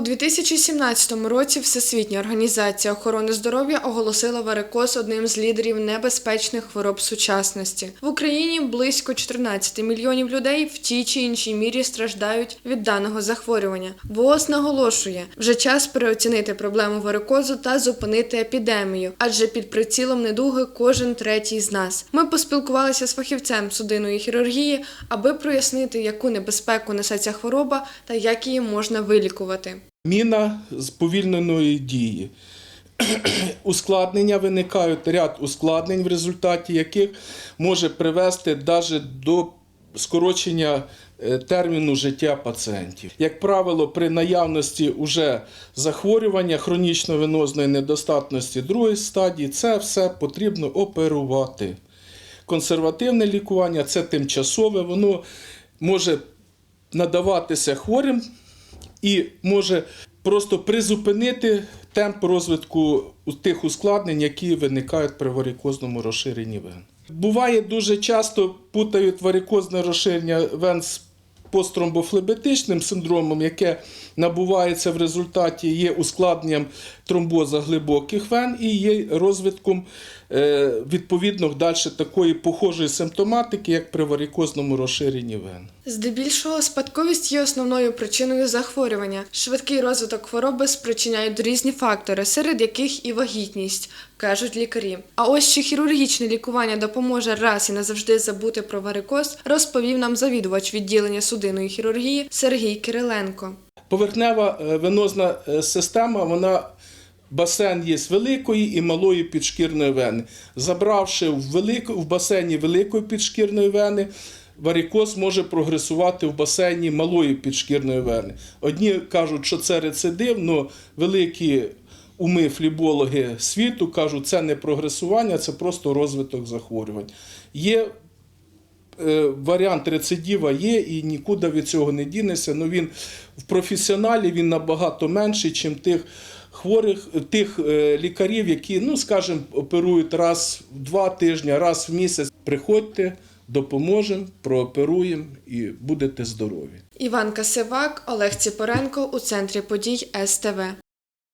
У 2017 році Всесвітня організація охорони здоров'я оголосила варикоз одним з лідерів небезпечних хвороб сучасності. В Україні близько 14 мільйонів людей в тій чи іншій мірі страждають від даного захворювання. ВООЗ наголошує, вже час переоцінити проблему варикозу та зупинити епідемію, адже під прицілом недуги кожен третій з нас. Ми поспілкувалися з фахівцем судинної хірургії, аби прояснити, яку небезпеку несе ця хвороба та як її можна вилікувати. Міна з повільненої дії. Ускладнення виникають ряд ускладнень, в результаті яких може привести навіть до скорочення е, терміну життя пацієнтів. Як правило, при наявності уже захворювання хронічно-венозної недостатності другої стадії, це все потрібно оперувати. Консервативне лікування це тимчасове, воно може надаватися хворим і може просто призупинити темп розвитку тих ускладнень, які виникають при варикозному розширенні вен. Буває дуже часто путають варикозне розширення вен з посттромбофлебетичним синдромом, яке набувається в результаті є ускладненням тромбоза глибоких вен і є розвитком е, відповідно далі такої похожої симптоматики, як при варикозному розширенні вен. Здебільшого спадковість є основною причиною захворювання. Швидкий розвиток хвороби спричиняють різні фактори, серед яких і вагітність, кажуть лікарі. А ось чи хірургічне лікування допоможе раз і назавжди забути про варикоз, розповів нам завідувач відділення судинної хірургії Сергій Кириленко. Поверхнева е, венозна е, система, вона басейн є з великої і малої підшкірної вени. Забравши в, велику, в басейні великої підшкірної вени, варикоз може прогресувати в басейні малої підшкірної вени. Одні кажуть, що це рецидив, але великі уми флібологи світу кажуть, це не прогресування, це просто розвиток захворювань. Є варіант рецидива є і нікуди від цього не дінеться. Ну він в професіоналі він набагато менший, ніж тих хворих, тих е, лікарів, які, ну скажімо, оперують раз в два тижні, раз в місяць. Приходьте, допоможемо, прооперуємо і будете здорові. Іван Касивак, Олег Ціпоренко у центрі подій СТВ.